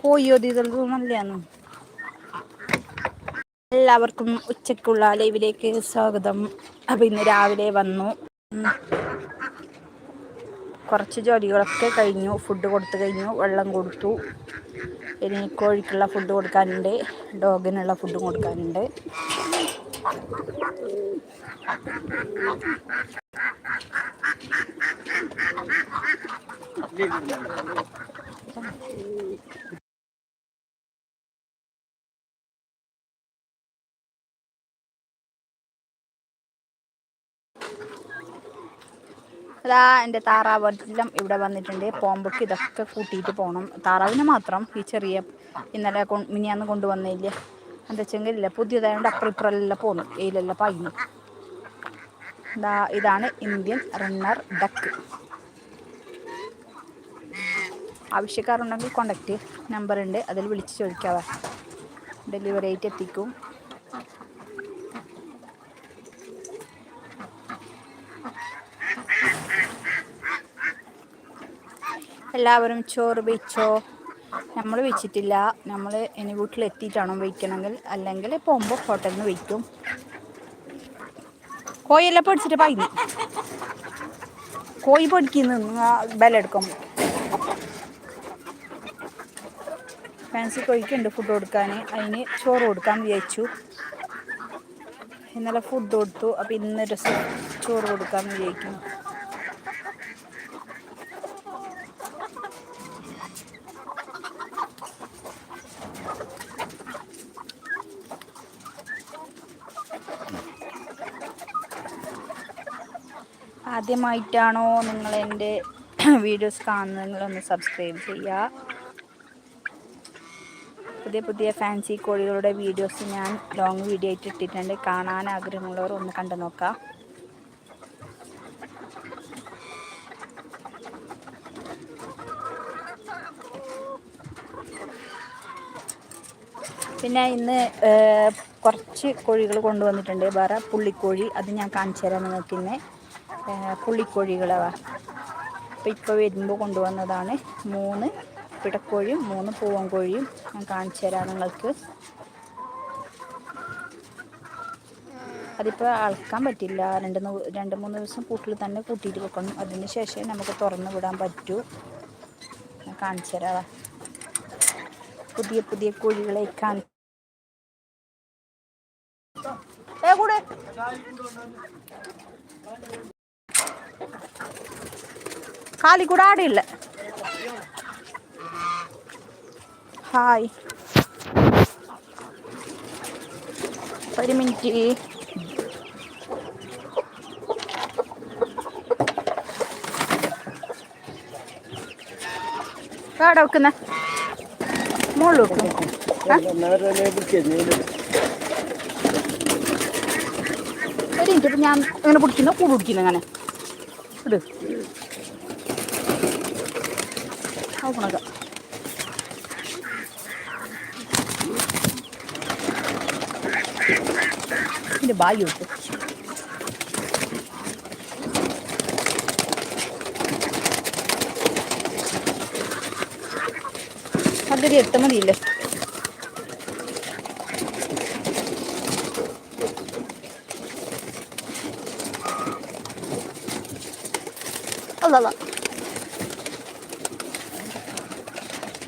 കോഴിയോതിതൽ നല്ലതാണ് എല്ലാവർക്കും ഉച്ചക്കുള്ള ലൈവിലേക്ക് സ്വാഗതം. അപ്പം ഇന്ന് രാവിലെ വന്നു. കുറച്ച് ജോലികളൊക്കെ കഴിഞ്ഞു. ഫുഡ് കൊടുത്തു കഴിഞ്ഞു. വെള്ളം കൊടുത്തു. ഇനി കോഴിക്കുള്ള ഫുഡ് കൊടുക്കാനുണ്ട്. ഡോഗിനുള്ള ഫുഡും കൊടുക്കാനുണ്ട്. അതാ എന്റെ താറാവെല്ലാം ഇവിടെ വന്നിട്ടുണ്ട്. പോമ്പൊക്കെ ഇതൊക്കെ കൂട്ടിയിട്ട് പോകണം താറാവിന് മാത്രം ഈ ചെറിയ ഇന്നലെ കൊ മിനിയാന്ന് കൊണ്ടുവന്നില്ല എന്താ വെച്ചെങ്കിലില്ല പുതിയതായതുകൊണ്ട് അപ്പുറം ഇപ്പുറമെല്ലാം പോന്നു. ഇതിലെല്ലാം പായുന്നു ഇതാ ഇതാണ് ഇന്ത്യൻ റണ്ണർ ഡക്ക്. ആവശ്യക്കാരുണ്ടെങ്കിൽ കോണ്ടാക്ട് നമ്പർ ഉണ്ട്. അതിൽ വിളിച്ച് ചോദിക്കാവേ. ഡെലിവറി ആയിട്ട് എത്തിക്കും. എല്ലാവരും ചോറ് വെച്ചോ? നമ്മൾ വെച്ചിട്ടില്ല. നമ്മൾ ഇനി വീട്ടിലെത്തിയിട്ടാണോ വയ്ക്കണമെങ്കിൽ അല്ലെങ്കിൽ പോകുമ്പോൾ ഹോട്ടലിൽ നിന്ന് വയ്ക്കും കോയിയെല്ലാം പൊടിച്ചിട്ട് പായുന്നു കോയി പഠിക്കുന്നു ബലെടുക്കും ഫാൻസി കോഴിക്കുണ്ട് ഫുഡ് കൊടുക്കാൻ. അതിന് ചോറ് കൊടുക്കാൻ വിചാരിച്ചു. ഇന്നലെ ഫുഡ് കൊടുത്തു. അപ്പോൾ ഡ്രസ്സ് ചോറ് കൊടുക്കാൻ വിചാരിക്കുന്നു. ആദ്യമായിട്ടാണോ നിങ്ങൾ എന്റെ വീഡിയോസ് കാണുന്നത്? നിങ്ങളൊന്ന് സബ്സ്ക്രൈബ് ചെയ്യുക. പുതിയ പുതിയ ഫാൻസി കോഴികളുടെ വീഡിയോസ് ഞാൻ ലോങ് വീഡിയോ ആയിട്ട് ഇട്ടിട്ടുണ്ട്. കാണാൻ ആഗ്രഹമുള്ളവർ ഒന്ന് കണ്ടു നോക്കാം. പിന്നെ ഇന്ന് കുറച്ച് കോഴികൾ കൊണ്ടുവന്നിട്ടുണ്ട്. വേറെ പുള്ളിക്കോഴി അത് ഞാൻ കാണിച്ചു തരാം നിങ്ങൾക്ക് ഇന്ന്. അപ്പോൾ ഇപ്പോൾ വരുമ്പോൾ കൊണ്ടുവന്നതാണ്. മൂന്ന് പിടക്കോഴിയും മൂന്ന് പൂവൻ കോഴിയും ഞാൻ കാണിച്ചു തരാം നിങ്ങൾക്ക്. അതിപ്പോൾ അളക്കാൻ പറ്റില്ല. രണ്ട് രണ്ട് മൂന്ന് ദിവസം കൂട്ടിൽ തന്നെ കൂട്ടിയിട്ട് വെക്കണം. അതിന് ശേഷം നമുക്ക് തുറന്നു വിടാൻ പറ്റൂ. ഞാൻ കാണിച്ചു തരാം. പുതിയ പുതിയ കോഴികളെ കാണിച്ചു കൂടെ. കാലി കൂടെ ആടില്ല ഹായ് ഒരു മിനിറ്റ്. കാട വെക്കുന്ന. മുകളിൽ ഒരു മിനിറ്റ് ഞാൻ ഇങ്ങനെ പിടിക്കുന്നു കൂട് പിടിക്കുന്നു അങ്ങനെ. ഇട്. നോക്കണക ഇതിന്റെ ബായി വിട്ടു അതൊരു എട്ട് മതിയില്ലേ? അല്ല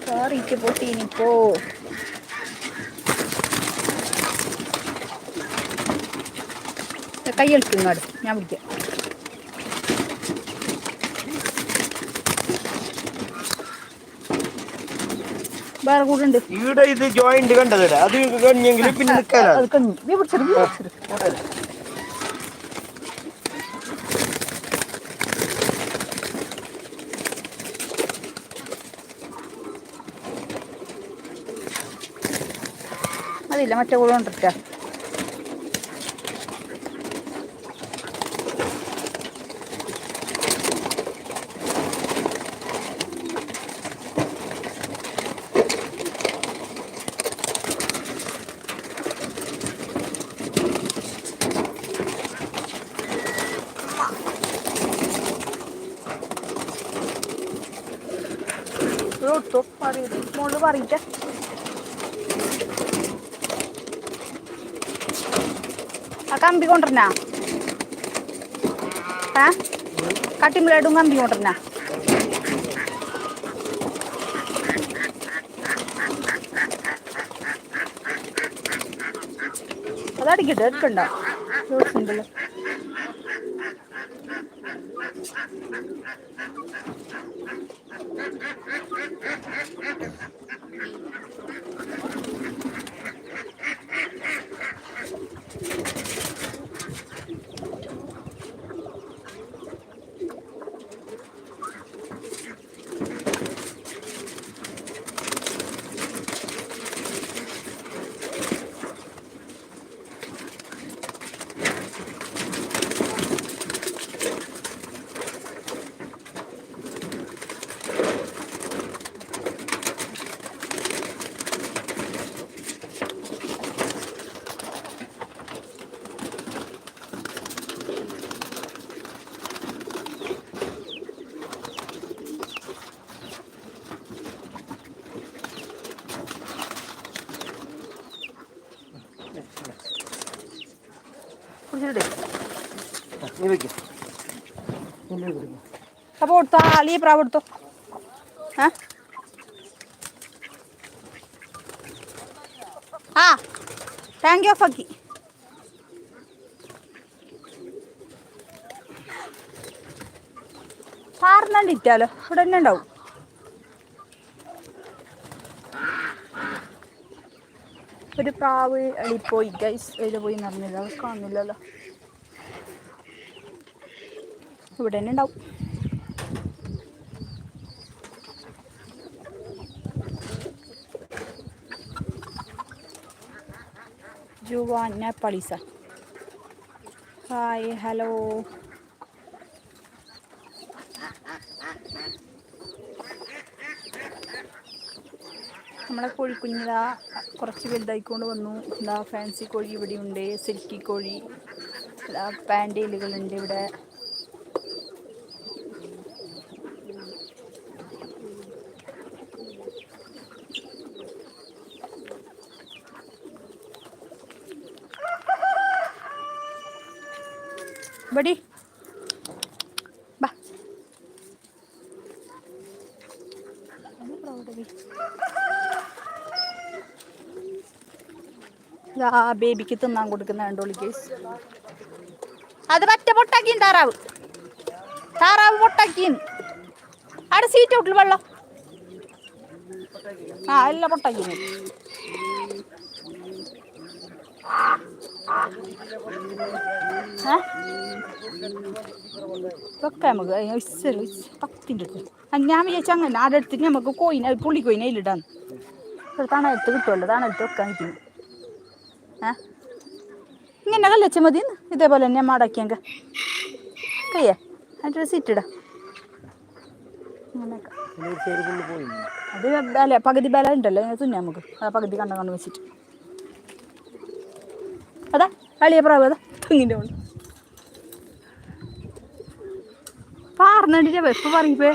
കാറിക്ക് പൊട്ടീനിപ്പോ കൈയെടുക്കും ഞാൻ പിടിക്കാം. വേറെ കൂടെ ഉണ്ട്. ഇവിടെ ഇത് ജോയിന്റ് കണ്ടത് അത് കഴിഞ്ഞെങ്കിൽ പിന്നെ അത് കഞ്ഞി. നീ പിടിച്ചത് അതില്ല മറ്റേ കൂടെ കൊണ്ടിട്ടാ പറയിട്ടെ. ആ കമ്പി കൊണ്ടുവരണ? ഏ കട്ടിമ്പിലായിട്ടും കമ്പി കൊണ്ടുവരണ? അതടിക്കട്ടെ എടുക്കണ്ട. സിമ്പിൾ കുടിച്ചിട്ട് അപ്പോൾ കൊടുത്തോ അലി പ്രാവ് കൊടുത്തോ. ഏ ആ താങ്ക് യു ഫക്കി. സാറിനണ്ടിറ്റാലോ ഇവിടെ തന്നെ ഉണ്ടാവും. ഒരു പ്രാവ് പോയി ഗൈസ് അതിൽ പോയി നടന്നില്ല അത് കാണുന്നില്ലല്ലോ. ഇവിടെ തന്നെ ഉണ്ടാവും. ജുവാന പളിസ. Hi hello. നമ്മളെ കോഴിക്കുഞ്ഞിതാ കുറച്ച് വലുതായിക്കൊണ്ട് വന്നു. എന്താ ഫാൻസി കോഴി ഇവിടെയുണ്ട് സിൽക്കി കോഴി. പാൻഡേലുകളുണ്ട് ഇവിടെ. ബടി. ബാ. ഇതാ ബേബിക്ക് തിന്നാൻ കൊടുക്കുന്ന കണ്ടോളി കേസ് അത് പറ്റ പൊട്ടാക്കിയും താറാവ്. താറാവ് പൊട്ടാക്കിയും അവിടെ സീറ്റ് ഔട്ടിൽ വെള്ളം. ആ എല്ലാം പൊട്ടാക്കിയും വെക്കാം നമുക്ക് ഇස්සൽ പത്തിന്റെ അടുത്ത്. ഞാൻ വിചാരിച്ചു അങ്ങനെ ആടെ നമുക്ക് കോയിന പുള്ളി കോയിന അതിലിടാന്ന് തണലത്ത് കിട്ടുമല്ലോ തണലത്ത് വെക്കാൻ നിൽക്കുന്നു ഏ? ഇങ്ങനെ കല്ലച്ച മതി ഇതേപോലെ തന്നെ മടക്കിയങ്ക കയ്യേ അതിന്റെ സീറ്റ് ഇടാം. ഒരു അത് ബല പകുതി ബല ഉണ്ടല്ലോ ഇങ്ങനെ നമുക്ക്. ആ പകുതി കണ്ട കണ്ട് വെച്ചിട്ട്. അതാ അളിയ പ്രാവ് അതാ തെങ്ങിന്റെ മുകളിൽ. പാർന്നിട്ടില്ല വെപ്പ് പറയിപ്പേ.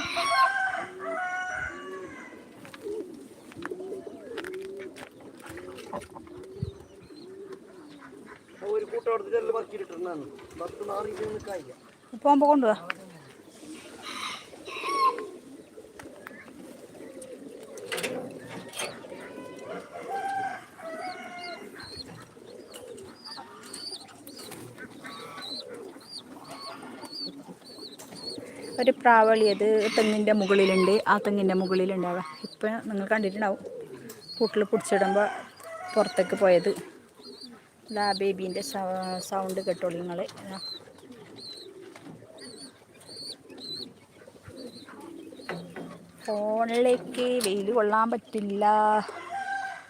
ഇപ്പൊ കൊണ്ടുവാ. കൊണ്ടുപോവാ ഒരു പ്രാവളി അത് തെങ്ങിന്റെ മുകളിലുണ്ട്. ആ തെങ്ങിന്റെ മുകളിലുണ്ടാവുക ഇപ്പം നിങ്ങൾ കണ്ടിട്ടുണ്ടാവും. കൂട്ടിൽ പിടിച്ചിടുമ്പോൾ പുറത്തേക്ക് പോയത്. ആ ബേബീന്റെ സൗണ്ട് കേട്ടോളി നിങ്ങൾ ഫോണിലേക്ക് വെയിൽ കൊള്ളാൻ പറ്റില്ല.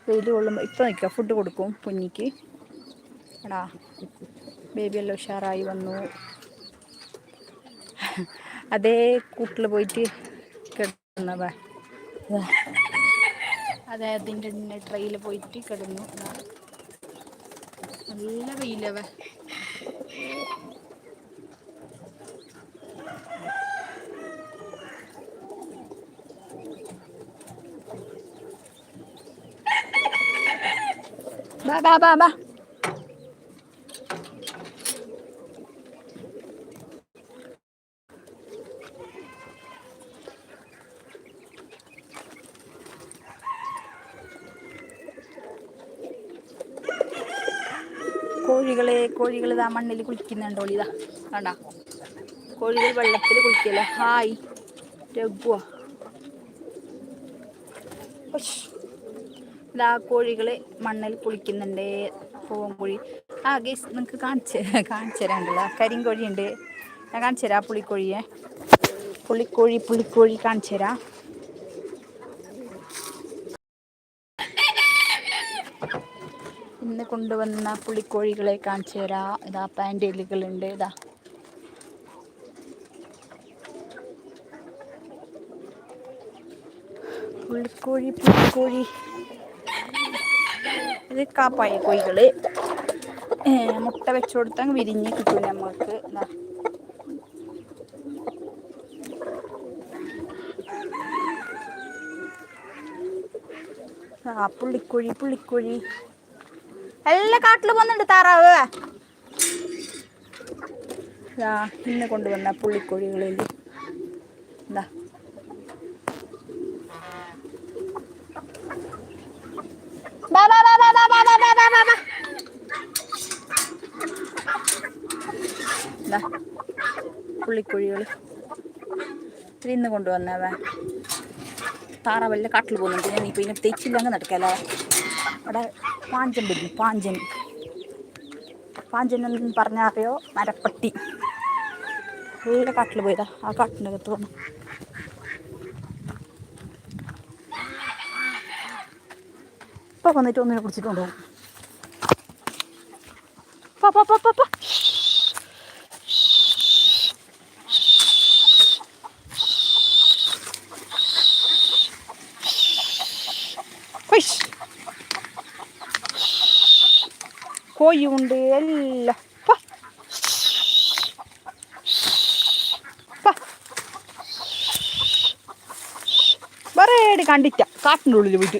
വെയിൽ കൊള്ളുമ്പോൾ ഇപ്പം നിൽക്കുക ഫുഡ് കൊടുക്കും. കുഞ്ഞിക്ക്. എടാ ബേബിയെല്ലാം ഉഷാറായി വന്നു. അതേ കൂട്ടിൽ പോയിട്ട് കിടന്നതാ. അതെ അതിന്റെ ട്രെയിൽ പോയിട്ട് കിടന്നു. നല്ല വെയിലവ ബാ ബാ ബാ ബാ. ഇതാ മണ്ണിൽ കുളിക്കുന്നുണ്ടോ ഇതാ. കണ്ട? കോഴികൾ വെള്ളത്തിൽ കുളിക്കല്ലേ? ഹായ്. രഘുവ. ഇതാ കോഴികൾ മണ്ണിൽ കുളിക്കുന്നുണ്ട്. പൂവൻകോഴി ആ ഗേസ് നിങ്ങൾക്ക് കാണിച്ച് കാണിച്ചു തരാണ്ടല്ലോ കരിങ്കോഴി ഉണ്ട് ഞാൻ കാണിച്ചു തരാം പുളിക്കോഴിയെ. പുളിക്കോഴി പുളിക്കോഴി കാണിച്ചു തരാം ഇന്ന് കൊണ്ടുവന്ന പുളിക്കോഴികളെ കാണിച്ചു തരാം. ഇതാ പാൻഡേലുകളുണ്ട്. ഇതാ. പുളിക്കോഴി പുളിക്കോഴി. ഇത് കാപ്പായ കോഴികൾ. മുട്ട വെച്ചു കൊടുത്താൽ വിരിഞ്ഞ് കിട്ടും നമ്മൾക്ക്. ഇതാ. ആ പുള്ളിക്കോഴി പുള്ളിക്കോഴി എല്ലാ കാട്ടിലും വന്നിട്ടുണ്ട് താറാവ്. ഇതാ ഇന്ന് കൊണ്ടുവന്ന പുള്ളിക്കോഴികളിൽ. എന്താ പുള്ളിക്കുഴികൾ. ഇന്ന് കൊണ്ടുവന്നവ താറാവല്ല കാട്ടിൽ പോകുന്നുണ്ട്. ഞാൻ ഇപ്പം ഇതിനെ തെച്ചില്ലങ്ങ് നടക്കല്ലേ? അവിടെ പാഞ്ചൻ വരുന്നു പാഞ്ചൻ. പാഞ്ചൻ എന്ന് പറഞ്ഞാൽ അറിയോ? മരപ്പട്ടി. നല്ല കാട്ടിൽ പോയതാ. ആ കാട്ടിന്റെ അകത്ത് വന്നു. ഇപ്പം വന്നിട്ട് ഒന്നിനെ കുടിച്ചിട്ടുണ്ടോ പാ പാ പാ പോ, പോ. ഹുയ്ഷ്. കോഴിയുണ്ട് എല്ലാം. വേറെ കണ്ടിട്ട കാട്ടിന്റെ ഉള്ളിൽ പോയിട്ട്.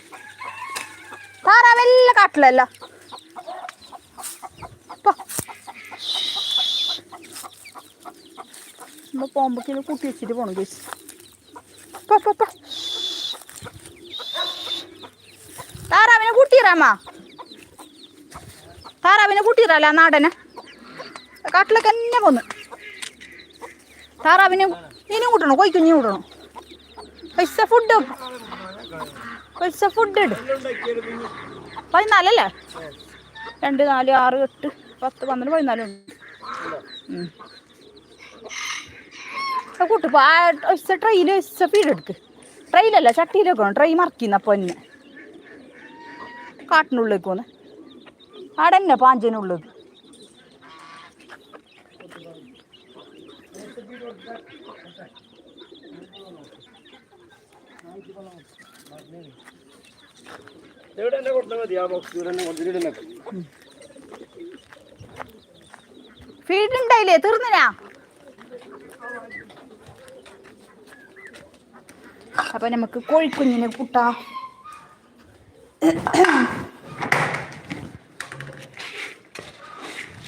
താറാവെല്ലാം കാട്ടിലല്ല. പോ. നമ്മ പോകുമ്പോഴേക്കും കൂട്ടി വെച്ചിട്ട് പോണം ചേച്ചി. താറാവിനെ കൂട്ടിയിരാമ്മ താറാവിനെ കൂട്ടിയിരല്ല നാടനെ? കാട്ടിലൊക്കെ തന്നെ പോന്ന്. താറാവിനെ ഇനിയും കൂട്ടണം? കൊയ്ക്കുഞ്ഞും കൂട്ടണം? പൈസ ഫുഡ് പൈസ ഫുഡ് ഇട്. പതിനാലല്ലേ? രണ്ട് നാല് ആറ് എട്ട് പത്ത് പന്ത്രണ്ട് പതിനാലുണ്ട് കൂട്ടിപ്പോ ആ ഒച്ച ട്രെയിൽ ഒച്ച പീടെടുക്ക് ട്രെയിലല്ല ചട്ടിയിലേക്ക് വെക്കണം ട്രെയിൻ മറക്കുന്ന പൊന്നെ. കാട്ടിനുള്ളിലേക്ക് പോന്ന്. അവിടെ തന്നെ പാഞ്ചിനുള്ളത്. ഇവിടെ തന്നെ കൊടുത്താൽ മതി? ആ ബോക്സ് ഇവിടെ തന്നെ കൊണ്ടുവരുന്ന ഫീഡ് ഉണ്ടായില്ലേ തീർന്നിനാ? അപ്പൊ നമുക്ക് കോഴിക്കുഞ്ഞിനെ കൂട്ടാ.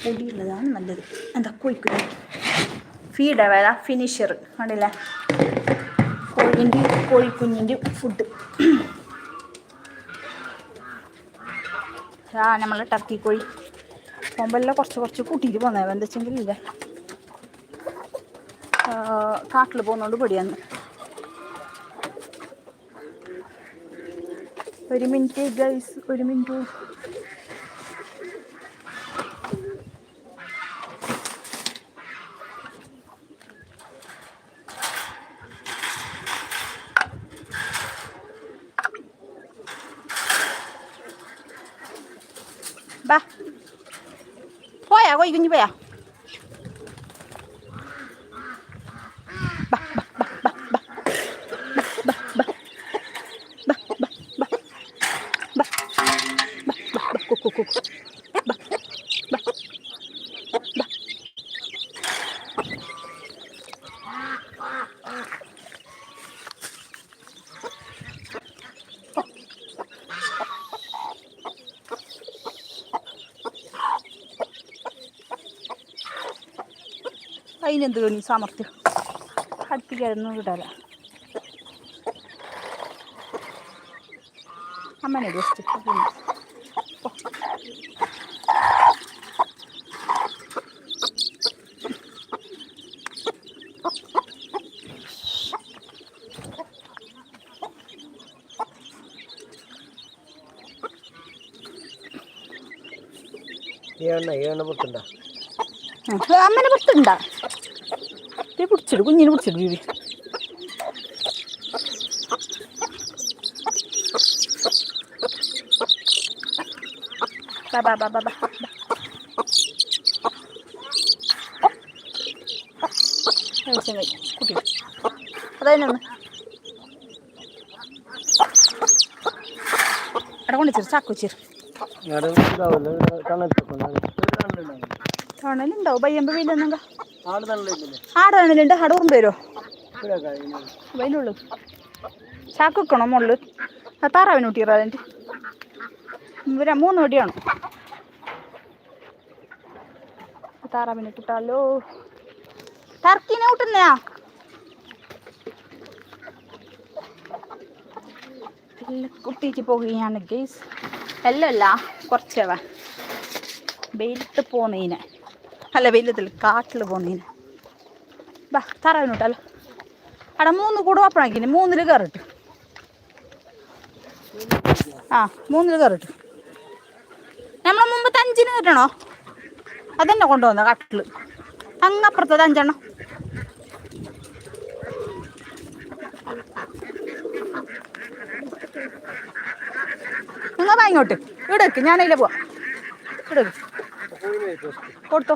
പൊടിയുള്ളതാണ് നല്ലത്. എന്താ കോഴിക്കുരു ഫീഡ് വേദ ഫിനിഷർ കണ്ടില്ലേ? കോഴിന്റെ കോഴിക്കുഞ്ഞിന്റെ ഫുഡ് ആ നമ്മൾ ടർക്കി കോഴി. പോകുമ്പോഴെല്ലാം കുറച്ച് കുറച്ച് കൂട്ടിയിട്ട് പോന്നേ എന്താ വെച്ചെങ്കിൽ ഇല്ലേ. കാട്ടിൽ പോകുന്നോണ്ട് പൊടിയാന്ന് ഒരു മിനിറ്റ് ഗൈസ് ഒരു മിനിറ്റ് ബാ പോയാ കോയി കുഞ്ഞു പോയാ ബാ, ബാ, ബാ, ബാ, ബാ. ബാ, ബാ, ബാ. ബാ, ബാ, ബാ. ബാ. ബാ, ബാ, ബാ. കു, കു, കു, കു. ബാ, ബാ. ബാ. അതിനെന്ത് തോന്നി സാമർഥ്യം അടുപ്പിക്കാനൊന്നും കിട്ടാല അമ്മനെ ജസ്റ്റ് ഈ എണ്ണ ഈ എണ്ണ പൊട്ടുണ്ടോ അമ്മനെ പുറത്തുണ്ടാ ഇത് പിടിച്ചിട് കുഞ്ഞിനെ പിടിച്ചിട് ബീബി ബാ ബാ ബാ ബാ കുട്ടി അവിടെ തണലുണ്ടാവും ബയ്യമ്പ വെയിലൊന്നും ആട് തണലില്ലേ ആടെ തണലുണ്ട് ആടെ ഉറുമ്പ് വരുമോ വെയിലുള്ളൂ ചാക്ക് വെക്കണോ മുകളിൽ താറാവിന് കൂട്ടിയറ അതിന്റെ ഇവരാ മൂന്ന് വടിയാണ് താറാവിനെ കിട്ടാലോ ടർക്കിനെ കൂട്ടുന്നയാ കുട്ടിക്ക് പോകുകയാണ് ഗെയ്സ് എല്ലാം അല്ല കുറച്ചവ. വെയിലത്ത് പോന്നതിന് അല്ല വലുതിൽ കാട്ടിൽ പോന്നീന്. ബാ തറവിനോട്ടല്ലോ അവിടെ മൂന്ന് കൂടെ ഓപ്പണാക്കിന് മൂന്നിൽ കയറിട്ട് ആ മൂന്നിൽ കയറിട്ട് നമ്മളെ മുമ്പത്തെ അഞ്ചിന് കയറ്റണോ അതെന്നെ കൊണ്ടുവന്ന കട്ടിൽ. അങ്ങപ്പുറത്തത് അഞ്ചെണ്ണം. നിങ്ങൾ വാങ്ങോട്ട് ഇവിടെ ഞാനതിലെ പോവാം. വെക്ക് കൊടുത്തോ.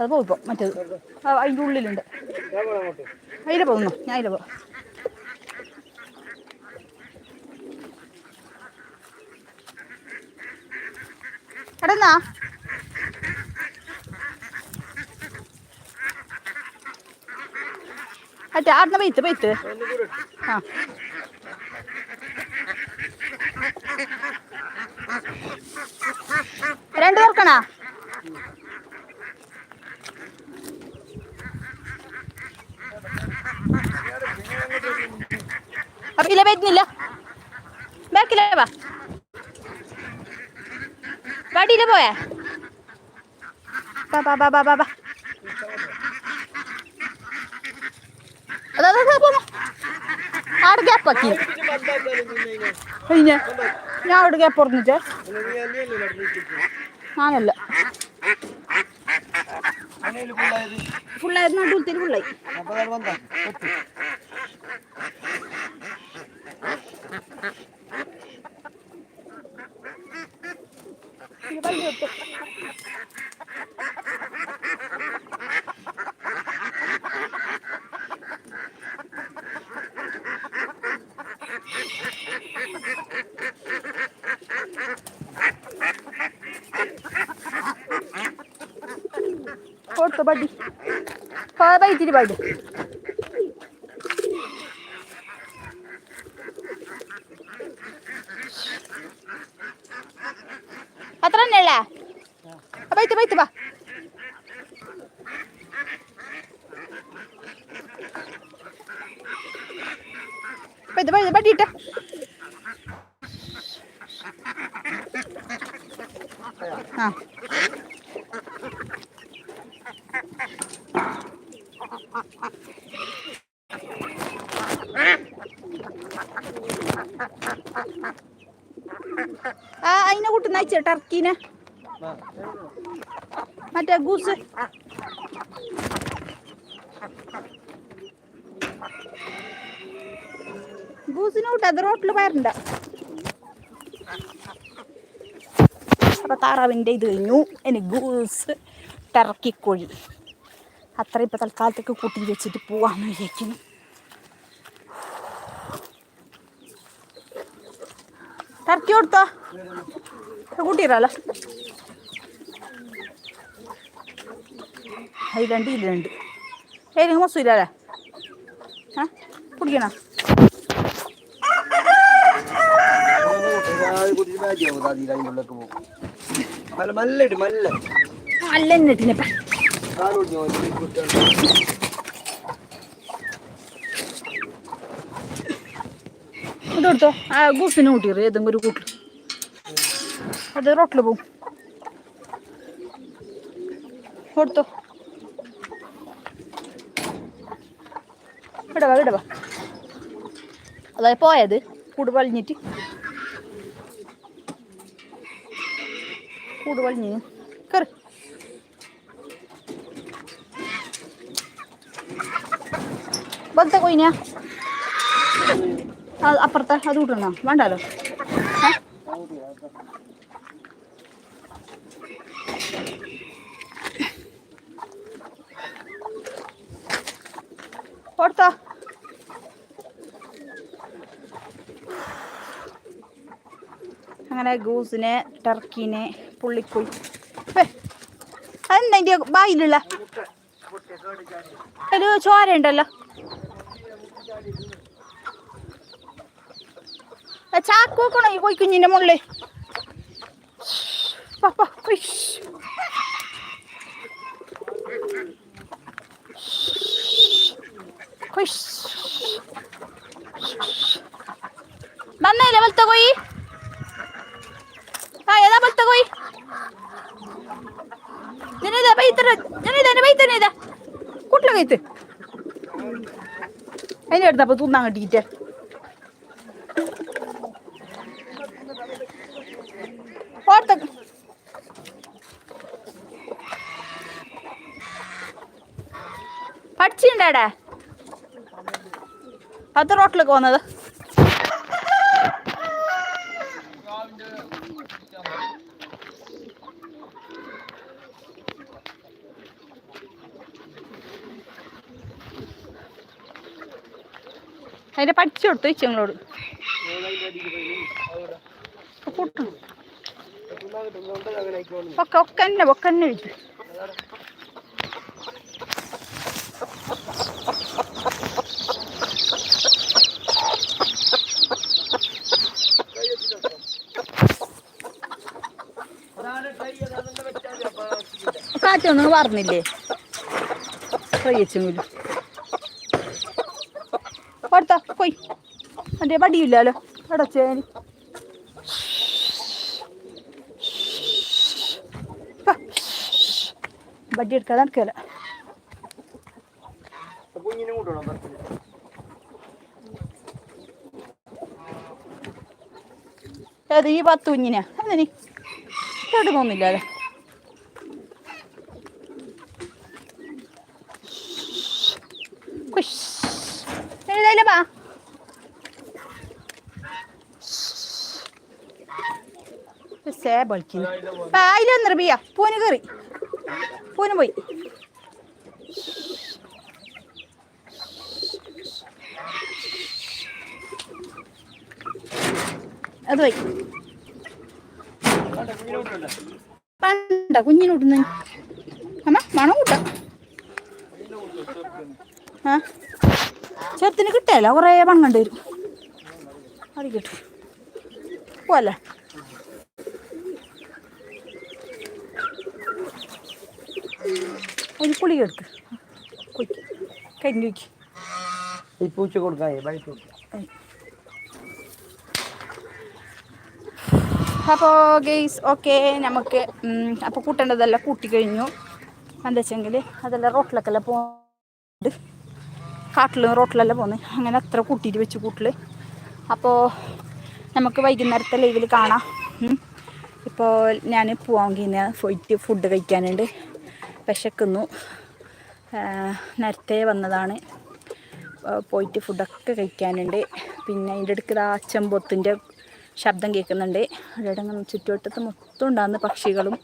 അത് പോയിപ്പോ മറ്റേത്. ആ, അതിന്റെ ഉള്ളിലുണ്ട്. അതിലെ പോകുന്നു ഞാൻ അതിലെ പോകാം എടന്നാ. അറ്റ ആടുന്ന പെയ്ത്ത് പെയ്ത്ത്. ആ. പേർക്കണാ അപ്പൊ ഇല്ല വരുന്നില്ല. ബാക്കിലേ വാ. വടിയില പോയേ? ബാ ബാ ബാ ബാ ബാ പിന്നെ. ഇങ്ങനെ. കഴിഞ്ഞ ഞാൻ അവിടെ ഗ്യാപ്പ് പറഞ്ഞിട്ടേ ഫുള്ളായത്. ഫുള്ളായിരുന്നു നടുത്തിൽ ഫുള്ളായി അപ്പൊ അതാണ് ബന്ധാ. പൊട്ടി. കൊടുത്തു ആ അതിനെ കൂട്ടുന്ന അയച്ച ടർക്കീനെ. മറ്റേ ഗൂസ്. ഗൂസിനെ കൂട്ട അത് റോട്ടിൽ അപ്പൊ താറാവിന്റെ ഇത് കഴിഞ്ഞു. എനിക്ക് ഗൂസ് ടർക്കിക്കോഴി. അത്ര ഇപ്പം തൽക്കാലത്തേക്ക് കൂട്ടി വെച്ചിട്ട് പോവാന്ന് വിചാരിക്കുന്നു. ടർക്കി കൊടുത്തോ? കൂട്ടിയിരല്ലോ അത് രണ്ട് ഏതെങ്കിലും രണ്ട്. ആ കുടിക്കണ? ഒരാൾ മല്ല ബാഗിയാവും. അത് അതിന്റെ ഉള്ളിലേക്ക് പോകും. ഇതെടുത്തോ. ആ ഗുഫിന് കൂട്ടിയത് ഏതെങ്കിലും ഒരു കൂട്ടിൽ അത് റോട്ടിൽ പോവും കൊടുത്തോ. ഇടവാ ഇടവാ അതായത് പോയത്. കൂട് വലിഞ്ഞിട്ട്. കൂട് വലിഞ്ഞ്. ബലത്തെ കൊയിനാ അപ്പുറത്തെ അത് കൂട്ടണോ വേണ്ടാലോ കൊടുത്തോ. അങ്ങനെ ഗൂസിനെ ടർക്കിനെ പുള്ളിക്കുയി. അതെന്താ ബായിലുള്ള ഒരു ചോര ഉണ്ടല്ലോ. ചാക്ക് വെക്കണോ ഈ കോഴിക്കുഞ്ഞിന്റെ മുകളിൽ. വന്നേലെ പോലത്തെ കോയി ആ ഏതാ വലത്തെ കോയി ഞാനിതാ പൈത്തര ഞാനിതാ പൈത്തന്നെ ഇതാ കൂട്ടിലെ കൈത്ത് അതിന്റെ അടുത്തപ്പോൾ തിന്നാൻ കിട്ടിയിട്ട്. പഠിച്ചിണ്ടാടാ പത്ത് റോട്ടിലേക്ക് വന്നത്. അതിന്റെ പഠിച്ചു കൊടുത്തു ഇച്ചങ്ങളോട് കൂട്ടണം. ഒക്കെ ഒക്കെ തന്നെ ഒക്കെ തന്നെ എഴുത്ത് കാറ്റൊന്നും പറഞ്ഞില്ലേ? കയ്യച്ചെങ്കിലും കൊടുത്ത പോയി. എന്റെ പടിയില്ലല്ലോ അടച്ചേനി വടി എടുക്കാതെ നടക്കല. അത് ഈ പത്ത് കുഞ്ഞിനാ? അതിന്. കേട്ട് സേബളിക്കുന്നു അതിൽ വന്നിട്ട് ബിയ പൂന് കയറി പൂന് പോയി. അത് പോയി. പണ്ട കുഞ്ഞിനോട്ടുന്ന അമ്മ മണം കൂട്ട. ആ. ചെറുത്തിന് കിട്ടിയല്ലോ കുറേ പങ്കണ്ട് വരും. അത് കിട്ടും. പോവല്ലേ? ഒരു കുളി എടുക്ക്. കരിഞ്ഞു ഈ പൂച്ച കൊടുക്കാൻ അപ്പോൾ ഗെയ്സ് ഓക്കെ നമുക്ക് അപ്പോൾ കൂട്ടേണ്ടതെല്ലാം കൂട്ടി കഴിഞ്ഞു. എന്താ വെച്ചെങ്കിൽ അതെല്ലാം റോട്ടിലൊക്കെ എല്ലാം പോകുന്നുണ്ട് കാട്ടിലും റോട്ടിലെല്ലാം പോകുന്നത് അങ്ങനെ അത്ര കൂട്ടിയിട്ട് വെച്ച് കൂട്ടിൽ അപ്പോൾ നമുക്ക് വൈകുന്നേരത്തെ ലൈവിൽ കാണാം. ഇപ്പോൾ ഞാൻ പോവാൻ കഴിഞ്ഞാൽ പോയിട്ട് ഫുഡ് കഴിക്കാനുണ്ട്. വിശക്കുന്നു. നേരത്തെ വന്നതാണ്. പോയിട്ട് ഫുഡൊക്കെ കഴിക്കാനുണ്ട്. പിന്നെ അതിന്റെ അടുക്ക് ആ ചെമ്പൊത്തിന്റെ ശബ്ദം കേൾക്കുന്നുണ്ട്. അവിടെ ചുറ്റുവട്ടത്ത് മൊത്തം ഉണ്ടാകുന്ന പക്ഷികളും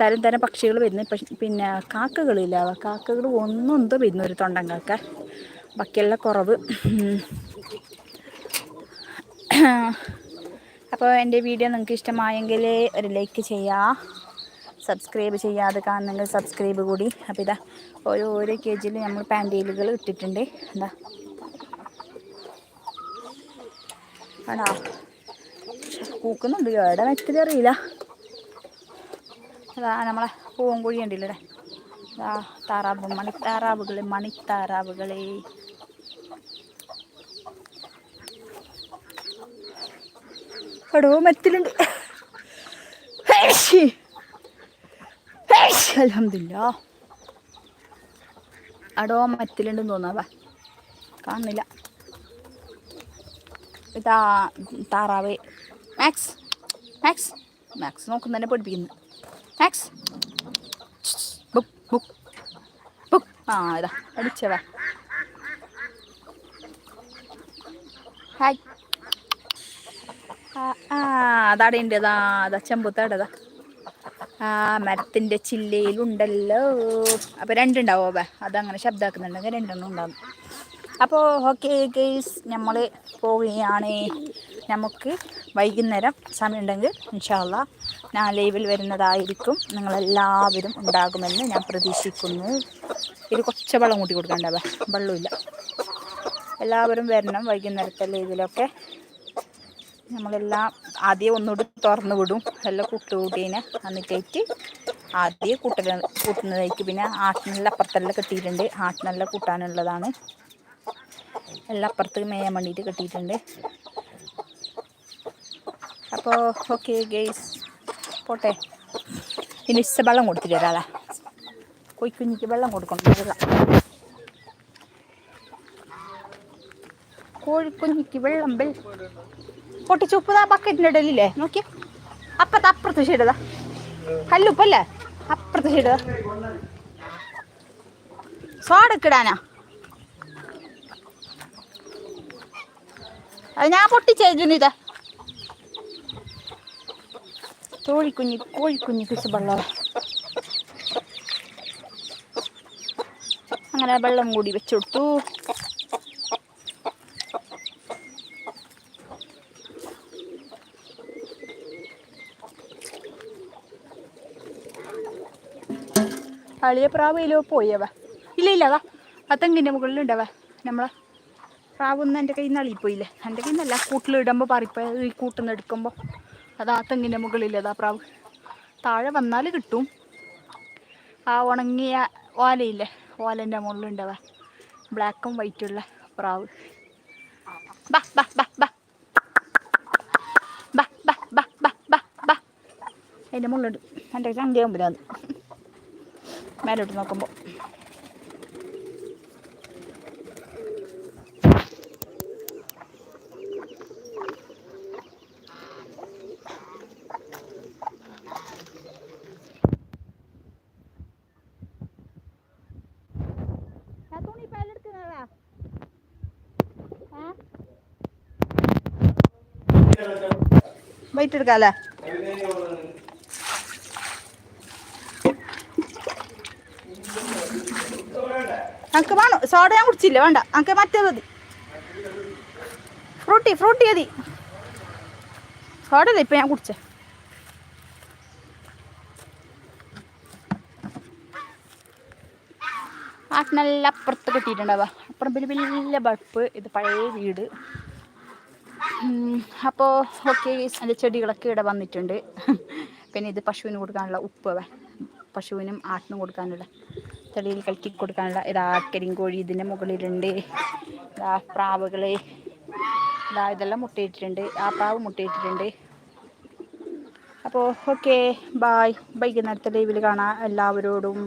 തരം തരം പക്ഷികൾ വരുന്നു. പിന്നെ കാക്കകളില്ല. കാക്കകൾ ഒന്നും എന്തോ വരുന്നു ഒരു തൊണ്ടൻ കാക്ക ബാക്കിയെല്ലാം കുറവ്. അപ്പോൾ എന്റെ വീഡിയോ നിങ്ങൾക്ക് ഇഷ്ടമായെങ്കിൽ ഒരു ലൈക്ക് ചെയ്യുക സബ്സ്ക്രൈബ് ചെയ്യാതെ കാണുന്നെങ്കിൽ സബ്സ്ക്രൈബ് കൂടി. അപ്പോൾ ഇതാ ഓരോ ഓരോ കെ ജിയിൽ നമ്മൾ പാന്റീലുകൾ ഇട്ടിട്ടുണ്ട്. എന്താ ആണോ? കൂക്കുന്നുണ്ട്. എവിടെ വെച്ചിട്ട് അറിയില്ല. അതാ നമ്മളെ പൂവൻ കോഴി ഉണ്ടല്ലേ ആ താറാവ് മണിത്താറാവുകളെ മണിത്താറാവുകളെ. എടോ മരത്തിലുണ്ട് അലഹമില്ല അടോ മറ്റിലുണ്ടെന്ന് തോന്നാവാ കാണുന്നില്ല. ഇതാ താറാവേ. Max max. മാക്സ് നോക്കുന്നതന്നെ പഠിപ്പിക്കുന്നു. മാക്സ്. Book book book. ആ ഇതാ അടിച്ചവാ ഹായ്. ആ ആ അതാടെ ഉണ്ട് അതാ അതാ ചെമ്പുത്താടതാ. ആ മരത്തിന്റെ ചില്ലയിലുണ്ടല്ലോ. അപ്പോൾ രണ്ടുണ്ടാവും അപ്പ? അതങ്ങനെ ശബ്ദമാക്കുന്നുണ്ടെങ്കിൽ രണ്ടെണ്ണം ഉണ്ടാവും. അപ്പോൾ ഓക്കെ ഗെയ്സ് നമ്മൾ പോവുകയാണ്. നമുക്ക് വൈകുന്നേരം സമയമുണ്ടെങ്കിൽ ഇൻഷാല്ല ഞാൻ ലൈവിൽ വരുന്നതായിരിക്കും. നിങ്ങളെല്ലാവരും ഉണ്ടാകുമെന്ന് ഞാൻ പ്രതീക്ഷിക്കുന്നു. ഇത് കുറച്ച് വെള്ളം കൂട്ടി കൊടുക്കണ്ടേ വെള്ളമില്ല. എല്ലാവരും വരണം വൈകുന്നേരത്തെ ലൈവിലൊക്കെ നമ്മളെല്ലാം ആദ്യം ഒന്നുകൂടി തുറന്നു വിടും. എല്ലാം കൂട്ടുകൂട്ടീനെ എന്നിട്ടേറ്റ് ആദ്യം കൂട്ടൽ കൂട്ടുന്നതായിരിക്കും. പിന്നെ ആട്ടിനെല്ലാം അപ്പുറത്തെല്ലാം കെട്ടിയിട്ടുണ്ട്. ആട്ടിനെല്ലാം കൂട്ടാനുള്ളതാണ്. എല്ലാം അപ്പുറത്ത് മേയാൻ വേണ്ടിയിട്ട് കെട്ടിയിട്ടുണ്ട്. അപ്പോൾ ഓക്കെ ഗെയ്സ് പോട്ടെ. പിന്നെ ഇഷ്ട വെള്ളം കൊടുത്തിട്ട് വരാളെ കൊയ്ക്കുഞ്ഞിക്ക് വെള്ളം കൊടുക്കണം കോഴിക്കുഞ്ഞിക്ക് വെള്ളം വെള്ളം പൊട്ടിച്ചുപ്പ് ആ ബക്കറ്റിന്റെ ഇടയിലില്ലേ നോക്കി അപ്പത്തെ അപ്പുറത്തെ ചെയ്തതാ കല്ലുപ്പല്ലേ അപ്പുറത്തെ ചെയ്ത സോടക്കിടാനാ അത് ഞാൻ പൊട്ടിച്ചേജുനിതാ കോഴിക്കുഞ്ഞി കോഴിക്കുഞ്ഞി കിച്ച് വെള്ളം. അങ്ങനെ വെള്ളം കൂടി വെച്ചെടുത്തു അളിയ പ്രാവിലോ പോയവ? ഇല്ല ഇല്ല വാ. ആ മുകളിലുണ്ടവ. നമ്മളെ പ്രാവൊന്നും എന്റെ കയ്യിൽ നിന്ന് അളിപ്പോയില്ലേ എന്റെ കയ്യിൽ നിന്നല്ല കൂട്ടിലിടുമ്പോൾ പറിപ്പ ഈ കൂട്ടുന്ന എടുക്കുമ്പോൾ അത് ആ തെങ്ങിന്റെ മുകളിലതാ പ്രാവ്. താഴെ വന്നാൽ കിട്ടും. ആ ഉണങ്ങിയ ഓലയില്ലേ? ഓലന്റെ മുകളിലുണ്ടവ. ബ്ലാക്കും വൈറ്റുള്ള പ്രാവ്. ബാ ബാ ബാ ബാ. അതിന്റെ മുള്ളുണ്ട് എന്റെ ചങ്കയാകുമ്പോഴാണ് മേലോട്ട് നോക്കുമ്പോൾ വെയിറ്റ് നമുക്ക് വേണം. സോഡ ഞാൻ കുടിച്ചില്ല വേണ്ട. ഞങ്ങൾക്ക് മറ്റേ മതി. ഫ്രൂട്ടി ഫ്രൂട്ടി മതി. സോഡല്ലേ ഇപ്പം ഞാൻ കുടിച്ചേ? നല്ല അപ്പുറത്ത് കിട്ടിയിട്ടുണ്ടാവുക അപ്പുറം വലിയ വലിയ ബൾപ്പ് ഇത് പഴയ വീട്. അപ്പോൾ ഓക്കെ അതിന്റെ ചെടികളൊക്കെ ഇവിടെ വന്നിട്ടുണ്ട്. പിന്നെ ഇത് പശുവിന് കൊടുക്കാനുള്ള ഉപ്പ് പശുവിനും ആട്ടിനും കൊടുക്കാനുള്ള ചെടിയിൽ കളിക്കി കൊടുക്കാനുള്ള ഇതാ കരിങ്കോഴി ഇതിന്റെ മുകളിലുണ്ട്. ഇതാ പ്രാവുകൾ ഇതാ ഇതെല്ലാം മുട്ടയിട്ടിട്ടുണ്ട്. ആ പ്രാവ് മുട്ടയിട്ടിട്ടുണ്ട്. അപ്പോൾ ഓക്കെ ബായ് വൈകുന്നേരത്തെ ലൈവിൽ കാണാം. എല്ലാവരോടും